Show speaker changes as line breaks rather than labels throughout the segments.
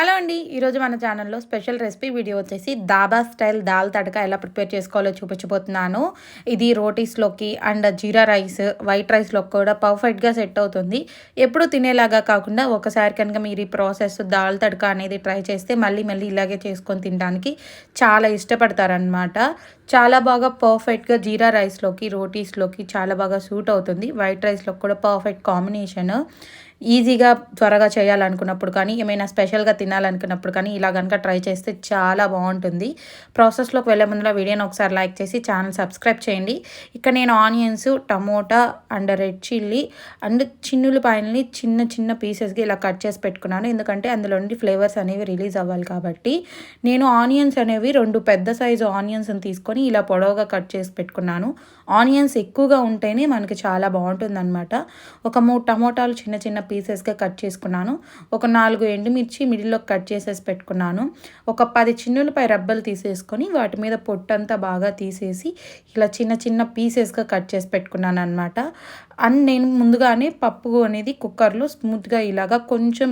Jala అండి ఈరోజు మన ఛానల్లో స్పెషల్ రెసిపీ వీడియో వచ్చేసి దాబా స్టైల్ దాల్ తడక ఎలా ప్రిపేర్ చేసుకోవాలో చూపించబోతున్నాను. ఇది రోటీస్లోకి అండ్ జీరా రైస్ వైట్ రైస్లోకి కూడా పర్ఫెక్ట్గా సెట్ అవుతుంది. ఎప్పుడు తినేలాగా కాకుండా ఒకసారి కనుక మీరు ఈ ప్రాసెస్ దాల్ తడక అనేది ట్రై చేస్తే మళ్ళీ మళ్ళీ ఇలాగే చేసుకొని తినడానికి చాలా ఇష్టపడతారనమాట చాలా బాగా పర్ఫెక్ట్గా జీరా రైస్లోకి రోటీస్లోకి చాలా బాగా సూట్ అవుతుంది. వైట్ రైస్లోకి కూడా పర్ఫెక్ట్ కాంబినేషన్ ఈజీగా త్వరగా చేయాలనుకున్నప్పుడు కానీ ఏమైనా స్పెషల్గా తినాలనుకున్నప్పుడు కానీ ఇలా కనుక ట్రై చేస్తే చాలా బాగుంటుంది. ప్రాసెస్లోకి వెళ్ళే ముందులో వీడియోని ఒకసారి లైక్ చేసి ఛానల్ సబ్స్క్రైబ్ చేయండి. ఇక్కడ నేను onions tomato and red chilli and చిన్నులపాయలని చిన్న చిన్న పీసెస్కి ఇలా కట్ చేసి పెట్టుకున్నాను. ఎందుకంటే అందులో నుండి ఫ్లేవర్స్ అనేవి రిలీజ్ అవ్వాలి కాబట్టి నేను ఆనియన్స్ అనేవి రెండు పెద్ద సైజు ఆనియన్స్ని తీసుకొని ఇలా పొడవుగా కట్ చేసి పెట్టుకున్నాను. ఆనియన్స్ ఎక్కువగా ఉంటేనే మనకి చాలా బాగుంటుంది ఒక మూడు టమోటాలు చిన్న చిన్న పీసెస్గా కట్ చేసుకున్నాను. ఒక నాలుగు ఎండుమిర్చి మిడిల్లో కట్ కట్ చేసేసి పెట్టుకున్నాను. ఒక పది చిన్నులపై రబ్బలు తీసేసుకొని వాటి మీద పొట్టంతా బాగా తీసేసి ఇలా చిన్న చిన్న పీసెస్గా కట్ చేసి పెట్టుకున్నాను అనమాట అండ్ నేను ముందుగానే పప్పు అనేది కుక్కర్లో స్మూత్గా ఇలాగా కొంచెం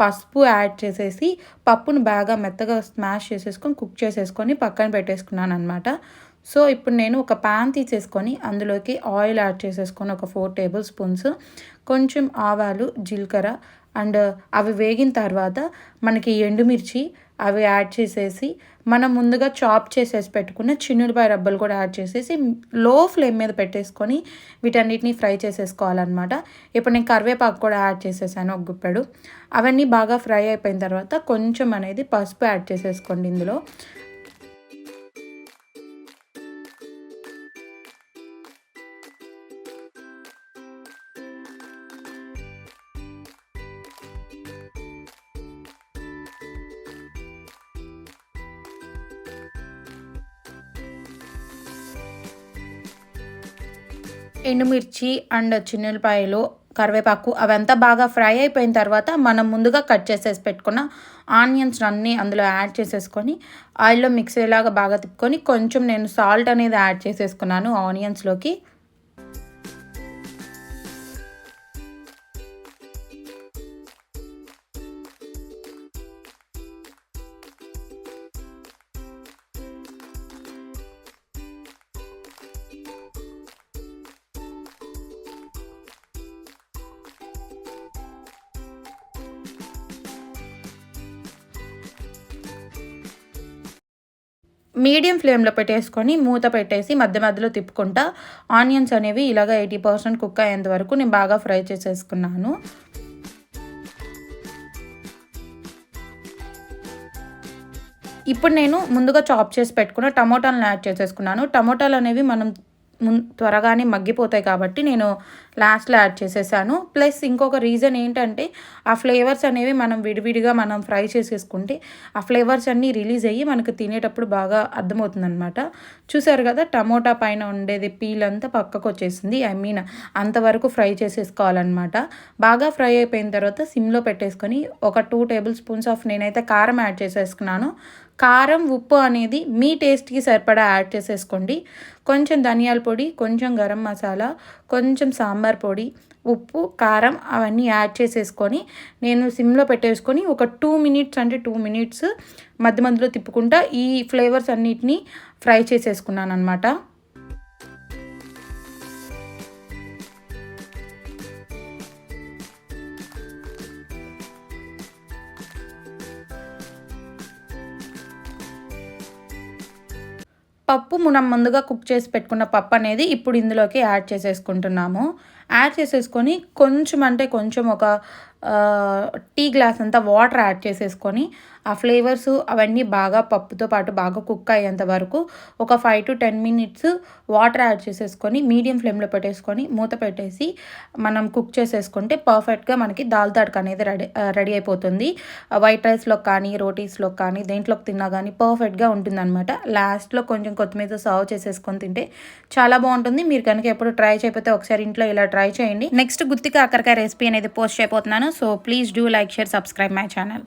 పసుపు యాడ్ చేసేసి పప్పును బాగా మెత్తగా స్మాష్ చేసేసుకొని కుక్ చేసేసుకొని పక్కన పెట్టేసుకున్నాను అనమాట సో ఇప్పుడు నేను ఒక ప్యాన్ తీసేసుకొని అందులోకి ఆయిల్ యాడ్ చేసేసుకొని ఒక ఫోర్ టేబుల్ స్పూన్స్ కొంచెం ఆవాలు జీలకర్ర అండ్ అవి వేగిన తర్వాత మనకి ఎండుమిర్చి అవి యాడ్ చేసేసి మనం ముందుగా చాప్ చేసేసి పెట్టుకున్న చిన్నులపాయ రబ్బలు కూడా యాడ్ చేసేసి లో ఫ్లేమ్ మీద పెట్టేసుకొని వీటన్నిటిని ఫ్రై చేసేసుకోవాలన్నమాట. ఇప్పుడు నేను కరివేపాకు కూడా యాడ్ చేసేసాను ఒక గుప్పెడు. అవన్నీ బాగా ఫ్రై అయిపోయిన తర్వాత కొంచెం అనేది పసుపు యాడ్ చేసేసుకోండి ఇందులో. ఎండుమిర్చి అండ్ చిన్నపాయలు కరివేపాకు అవంతా బాగా ఫ్రై అయిపోయిన తర్వాత మనం ముందుగా కట్ చేసేసి పెట్టుకున్న ఆనియన్స్ అన్నీ అందులో యాడ్ చేసేసుకొని ఆయిల్లో మిక్స్ అయ్యేలాగా బాగా తిప్పుకొని కొంచెం నేను సాల్ట్ అనేది యాడ్ చేసేసుకున్నాను ఆనియన్స్లోకి. మీడియం ఫ్లేమ్లో పెట్టేసుకొని మూత పెట్టేసి మధ్య మధ్యలో తిప్పుకుంటా. ఆనియన్స్ అనేవి ఇలాగ ఎయిటీ పర్సెంట్ కుక్ అయ్యేంత వరకు నేను బాగా ఫ్రై చేసేసుకున్నాను. ఇప్పుడు నేను ముందుగా చాప్ చేసి పెట్టుకున్న టమోటాలను యాడ్ చేసేసుకున్నాను. టమోటాలు అనేవి మనం త్వరగానే మగ్గిపోతాయి కాబట్టి నేను లాస్ట్లో యాడ్ చేసేసాను. ప్లస్ ఇంకొక రీజన్ ఏంటంటే ఆ ఫ్లేవర్స్ అనేవి మనం విడివిడిగా మనం ఫ్రై చేసేసుకుంటే ఆ ఫ్లేవర్స్ అన్నీ రిలీజ్ అయ్యి మనకు తినేటప్పుడు బాగా అర్థమవుతుందనమాట చూసారు కదా టమోటా పైన ఉండేది పీల్ అంతా పక్కకు వచ్చేసింది ఐ మీన్ అంతవరకు ఫ్రై చేసేసుకోవాలన్నమాట. బాగా ఫ్రై అయిపోయిన తర్వాత సిమ్లో పెట్టేసుకొని ఒక టూ టేబుల్ స్పూన్స్ ఆఫ్ నేనైతే కారం యాడ్ చేసేసుకున్నాను. కారం ఉప్పు అనేది మీ టేస్ట్కి సరిపడా యాడ్ చేసేసుకోండి. కొంచెం ధనియాల పొడి కొంచెం గరం మసాలా కొంచెం సాంబార్ పొడి ఉప్పు కారం అవన్నీ యాడ్ చేసేసుకొని నేను సిమ్లో పెట్టేసుకొని ఒక టూ మినిట్స్ అంటే టూ మినిట్స్ మధ్య మధ్యలో తిప్పుకుంటా ఈ ఫ్లేవర్స్ అన్నిటినీ ఫ్రై చేసేసుకున్నాను అనమాట పప్పు మనం ముందుగా కుక్ చేసి పెట్టుకున్న పప్పు అనేది ఇప్పుడు ఇందులోకి యాడ్ చేసేసుకుంటున్నాము. యాడ్ చేసేసుకొని కొంచెం అంటే కొంచెం ఒక టీ గ్లాస్ అంతా వాటర్ యాడ్ చేసేసుకొని ఆ ఫ్లేవర్స్ అవన్నీ బాగా పప్పుతో పాటు బాగా కుక్ అయ్యేంత వరకు ఒక five to ten minutes water add చేసేసుకొని మీడియం ఫ్లేమ్లో పెట్టేసుకొని మూత పెట్టేసి మనం కుక్ చేసేసుకుంటే పర్ఫెక్ట్గా మనకి దాల్ తడక అనేది రెడీ రెడీ అయిపోతుంది. వైట్ రైస్లో కానీ రోటీస్లో కానీ దేంట్లోకి తిన్నా కానీ పర్ఫెక్ట్గా ఉంటుందన్నమాట. లాస్ట్లో కొంచెం కొత్తిమీర సర్వ్ చేసేసుకొని తింటే చాలా బాగుంటుంది. మీరు కనుక ఎప్పుడు ట్రై చేయకపోతే ఒకసారి ఇంట్లో ఇలా ట్రై చేయండి. నెక్స్ట్ గుత్తి కాకరకాయ రెసిపీ అనేది పోస్ట్ అయిపోతున్నాను so please do like share subscribe my channel